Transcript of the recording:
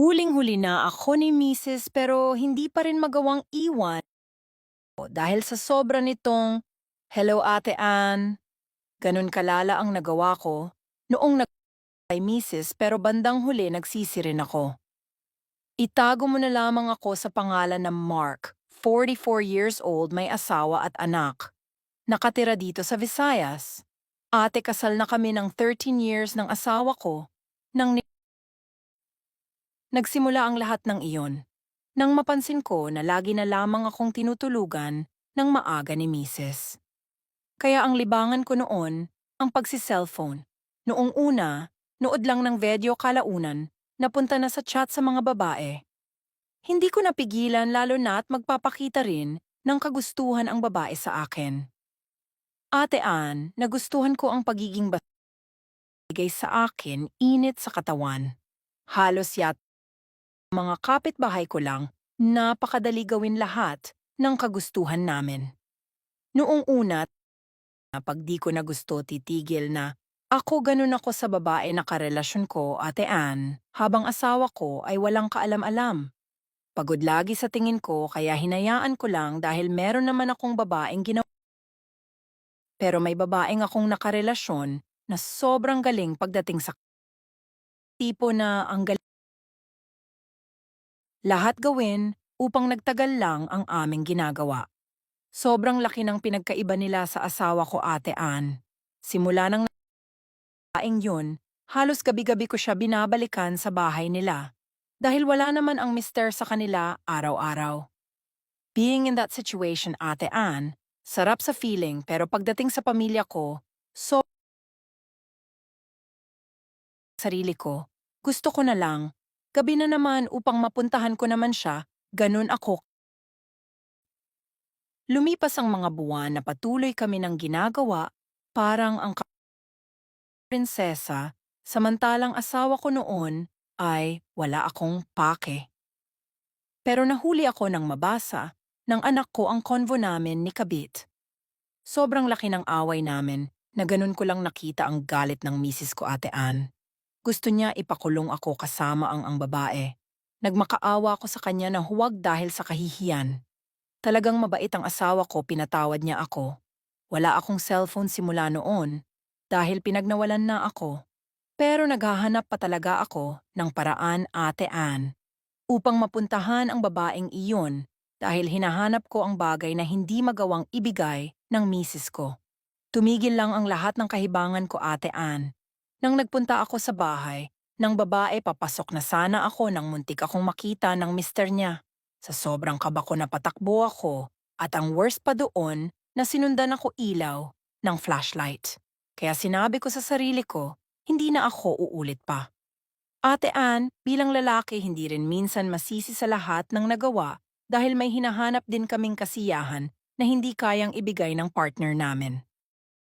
Huling-huli na ako ni Mrs. pero hindi pa rin magawang iwan. Dahil sa sobra nitong, Hello Ate Ann, ganun kalala ang nagawa ko noong nag kay Mrs. pero bandang huli nagsisi rin ako. Itago mo na lamang ako sa pangalan ng Mark, 44 years old, may asawa at anak. Nakatira dito sa Visayas. Ate kasal na kami ng 13 years ng asawa ko. Nang Nagsimula ang lahat ng iyon. Nang mapansin ko na lagi na lamang akong tinutulugan ng maaga ni Mrs. Kaya ang libangan ko noon, ang pagsi-cellphone. Noong una, nood lang ng video kalaunan, napunta na sa chat sa mga babae. Hindi ko napigilan lalo na at magpapakita rin ng kagustuhan ang babae sa akin. Ate Ann, nagustuhan ko ang pagiging bigay sa akin init sa katawan. Halos yat mga kapitbahay ko lang, napakadali gawin lahat ng kagustuhan namin. Noong una, pag di ko na gusto titigil na ako ganun ako sa babae na karelasyon ko, Ate Ann, habang asawa ko ay walang kaalam-alam. Pagod lagi sa tingin ko kaya hinayaan ko lang dahil meron naman akong babaeng ginawa. Pero may babaeng akong nakarelasyon na sobrang galing pagdating sa tipo na ang galing. Lahat gawin upang nagtagal lang ang aming ginagawa. Sobrang laki ng pinagkaiba nila sa asawa ko Ate Ann. Simula ng naing yun, halos gabi-gabi ko siya binabalikan sa bahay nila. Dahil wala naman ang mister sa kanila araw-araw. Being in that situation, Ate Ann, sarap sa feeling pero pagdating sa pamilya ko, so sarili ko, gusto ko na lang, gabi na naman upang mapuntahan ko naman siya, ganun ako. Lumipas ang mga buwan na patuloy kami ng ginagawa, parang ang prinsesa, samantalang asawa ko noon ay wala akong pake. Pero nahuli ako nang mabasa ng anak ko ang konvo namin ni Kabit. Sobrang laki ng away namin na ganun ko lang nakita ang galit ng misis ko ate Ann. Gusto niya ipakulong ako kasama ang ang babae. Nagmakaawa ako sa kanya na huwag dahil sa kahihiyan. Talagang mabait ang asawa ko, pinatawad niya ako. Wala akong cellphone simula noon dahil pinagnawalan na ako. Pero naghahanap pa talaga ako ng paraan ate Ann upang mapuntahan ang babaeng iyon dahil hinahanap ko ang bagay na hindi magawang ibigay ng misis ko. Tumigil lang ang lahat ng kahibangan ko ate Ann. Nang nagpunta ako sa bahay, ng babae papasok na sana ako nang muntik akong makita ng mister niya. Sa sobrang kaba ko napatakbo ako at ang worst pa doon na sinundan ako ilaw ng flashlight. Kaya sinabi ko sa sarili ko, hindi na ako uulit pa. Ate Ann, bilang lalaki hindi rin minsan masisi sa lahat ng nagawa dahil may hinahanap din kaming kasiyahan na hindi kayang ibigay ng partner namin.